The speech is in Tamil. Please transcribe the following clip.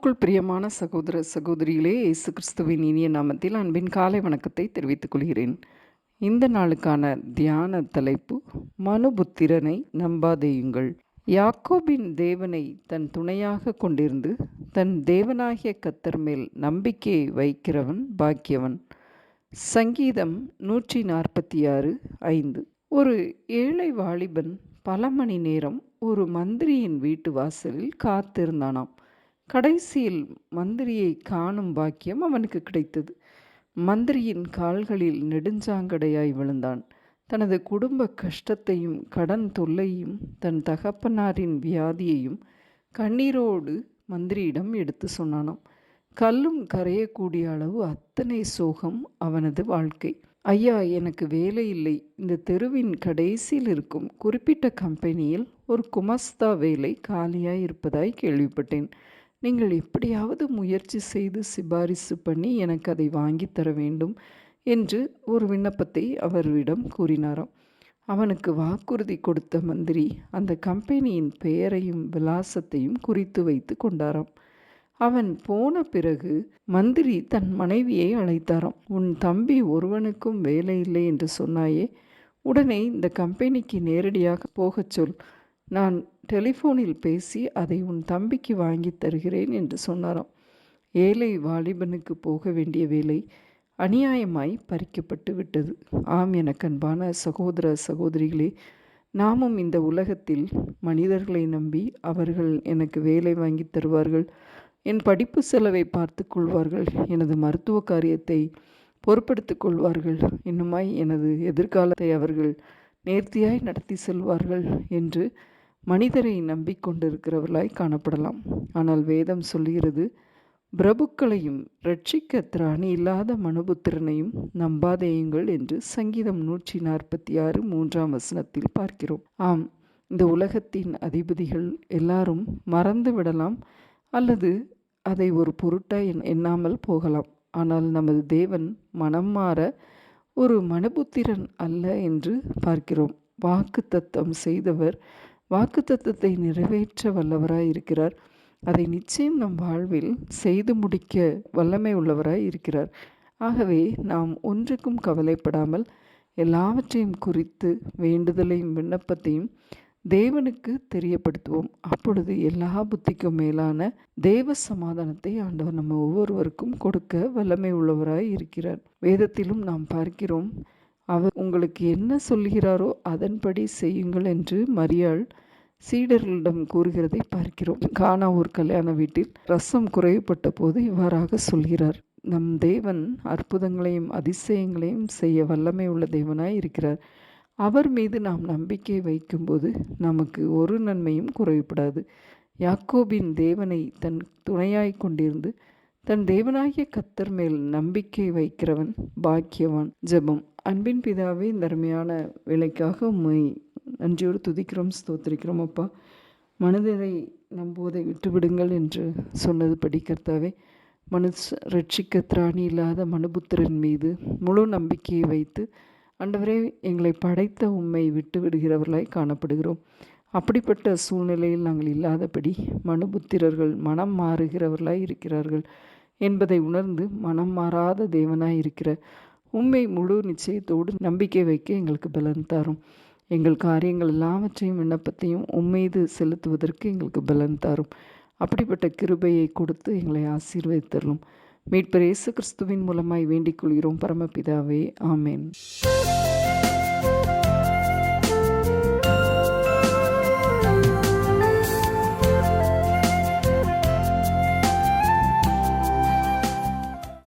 கிறிஸ்துவுக்குள் பிரியமான சகோதர சகோதரிகளே இயேசு கிறிஸ்துவின் இனிய நாமத்தில் அன்பின் காலை வணக்கத்தை தெரிவித்துக் கொள்கிறேன். இந்த நாளுக்கான தியான தலைப்பு மனுபுத்திரனை நம்பாதேயுங்கள். யாக்கோபின் தேவனை தன் துணையாக கொண்டிருந்து தன் தேவனாகிய கத்தர் மேல் நம்பிக்கையை வைக்கிறவன் பாக்கியவன். சங்கீதம் நூற்றி நாற்பத்தி ஆறு ஐந்து. ஒரு ஏழை வாலிபன் பல மணி நேரம் ஒரு மந்திரியின் வீட்டு வாசலில் காத்திருந்தானாம். கடைசியில் மந்திரியை காணும் பாக்கியம் அவனுக்கு கிடைத்தது. மந்திரியின் கால்களில் நெடுஞ்சாங்கடையாய் விழுந்தான். தனது குடும்ப கஷ்டத்தையும் கடன் தொல்லையும் தன் தகப்பனாரின் வியாதியையும் கண்ணீரோடு மந்திரியிடம் எடுத்து சொன்னானாம். கல்லும் கரையக்கூடிய அளவு அத்தனை சோகம் அவனது வாழ்க்கை. ஐயா எனக்கு வேலை இல்லை. இந்த தெருவின் கடைசியில் இருக்கும் குறிப்பிட்ட கம்பெனியில் ஒரு குமஸ்தா வேலை காலியாய் இருப்பதாய் கேள்விப்பட்டேன். நீங்கள் எப்படியாவது முயற்சி செய்து சிபாரிசு பண்ணி எனக்கு அதை வாங்கி தர வேண்டும் என்று ஒரு விண்ணப்பத்தை அவரிடம் கூறினாராம். அவனுக்கு வாக்குறுதி கொடுத்த மந்திரி அந்த கம்பெனியின் பெயரையும் விலாசத்தையும் குறித்து வைத்து கொண்டாராம். அவன் போன பிறகு மந்திரி தன் மனைவியை அழைத்தாராம். உன் தம்பி ஒருவனுக்கும் வேலை இல்லை என்று சொன்னாயே உடனே இந்த கம்பெனிக்கு நேரடியாக போகச் சொல். நான் டெலிஃபோனில் பேசி அதை உன் தம்பிக்கு வாங்கி தருகிறேன் என்று சொன்னாராம். ஏழை வாலிபனுக்கு போக வேண்டிய வேலை அநியாயமாய் பறிக்கப்பட்டு விட்டது. ஆம் எனக்கன்பான சகோதர சகோதரிகளே நாமும் இந்த உலகத்தில் மனிதர்களை நம்பி அவர்கள் எனக்கு வேலை வாங்கி தருவார்கள். என் படிப்பு செலவை பார்த்து கொள்வார்கள். எனது மருத்துவ காரியத்தை பொறுப்படுத்திக் கொள்வார்கள். இன்னுமாய் எனது எதிர்காலத்தை அவர்கள் நேர்த்தியாய் நடத்தி செல்வார்கள் என்று மனிதரை நம்பிக்கொண்டிருக்கிறவர்களாய் காணப்படலாம். ஆனால் வேதம் சொல்கிறது பிரபுக்களையும் ரட்சிக்க திராணி இல்லாத மனுபுத்திரனையும் நம்பாதேயுங்கள் என்று சங்கீதம் நூற்றி நாற்பத்தி ஆறு மூன்றாம் வசனத்தில் பார்க்கிறோம். ஆம் இந்த உலகத்தின் அதிபதிகள் எல்லாரும் மறந்து விடலாம் அல்லது அதை ஒரு பொருட்டாய் எண்ணாமல் போகலாம். ஆனால் நமது தேவன் மனம் மாற ஒரு மனுபுத்திரன் அல்ல என்று பார்க்கிறோம். வாக்கு தத்தம் செய்தவர் வாக்குத்தத்தத்தை நிறைவேற்ற வல்லவராய் இருக்கிறார். அதை நிச்சயம் நம் வாழ்வில் செய்து முடிக்க வல்லமை உள்ளவராய் இருக்கிறார். ஆகவே நாம் ஒன்றுக்கும் கவலைப்படாமல் எல்லாவற்றையும் குறித்து வேண்டுதலையும் விண்ணப்பத்தையும் தேவனுக்கு தெரியப்படுத்துவோம். அப்பொழுது எல்லா புத்திக்கும் மேலான தேவ சமாதானத்தை ஆண்டவர் நம்ம ஒவ்வொருவருக்கும் கொடுக்க வல்லமை உள்ளவராய் இருக்கிறார். வேதத்திலும் நாம் பார்க்கிறோம் அவர் உங்களுக்கு என்ன சொல்கிறாரோ அதன்படி செய்யுங்கள் என்று மரியாள் சீடர்களிடம் கூறுகிறதை பார்க்கிறோம். கானா ஒரு கல்யாண வீட்டில் ரசம் குறைவுபட்ட போது இவ்வாறாக சொல்கிறார். நம் தேவன் அற்புதங்களையும் அதிசயங்களையும் செய்ய வல்லமை உள்ள தேவனாய் இருக்கிறார். அவர் மீது நாம் நம்பிக்கை வைக்கும்போது நமக்கு ஒரு நன்மையும் குறைவுபடாது யாக்கோபின் தேவனை தன் துணையாய் கொண்டிருந்து தன் தேவனாகிய கத்தர் மேல் நம்பிக்கை வைக்கிறவன் பாக்கியவான். ஜெபம். அன்பின் பிதாவே இந்த அருமையான வேலைக்காக உண்மை நன்றியோடு துதிக்கிறோம் ஸ்தோத்திரிக்கிறோம் அப்பா. மனிதரை நம்புவதை விட்டுவிடுங்கள் என்று சொன்னது படிக்கிறதாவே மனுஷ ரட்சிக்க திராணி இல்லாத மனுபுத்திரன் மீது முழு நம்பிக்கையை வைத்து அண்டவரே எங்களை படைத்த உண்மை விட்டு விடுகிறவர்களாய் காணப்படுகிறோம். அப்படிப்பட்ட சூழ்நிலையில் நாங்கள் இல்லாதபடி மனுபுத்திரர்கள் மனம் மாறுகிறவர்களாய் இருக்கிறார்கள். என்பதை உணர்ந்து மனம் மாறாத தேவனாய் இருக்கிற உண்மை முழு நிச்சயத்தோடு நம்பிக்கை வைக்க எங்களுக்கு பலன் தரும். எங்கள் காரியங்கள் எல்லாவற்றையும் விண்ணப்பத்தையும் உம்மீது செலுத்துவதற்கு எங்களுக்கு பலன் தரும். அப்படிப்பட்ட கிருபையை கொடுத்து எங்களை ஆசீர்வதித்தரலும் மீட்பர் இயேசு கிறிஸ்துவின் மூலமாய் வேண்டிக் கொள்கிறோம். பரமபிதாவே ஆமேன்.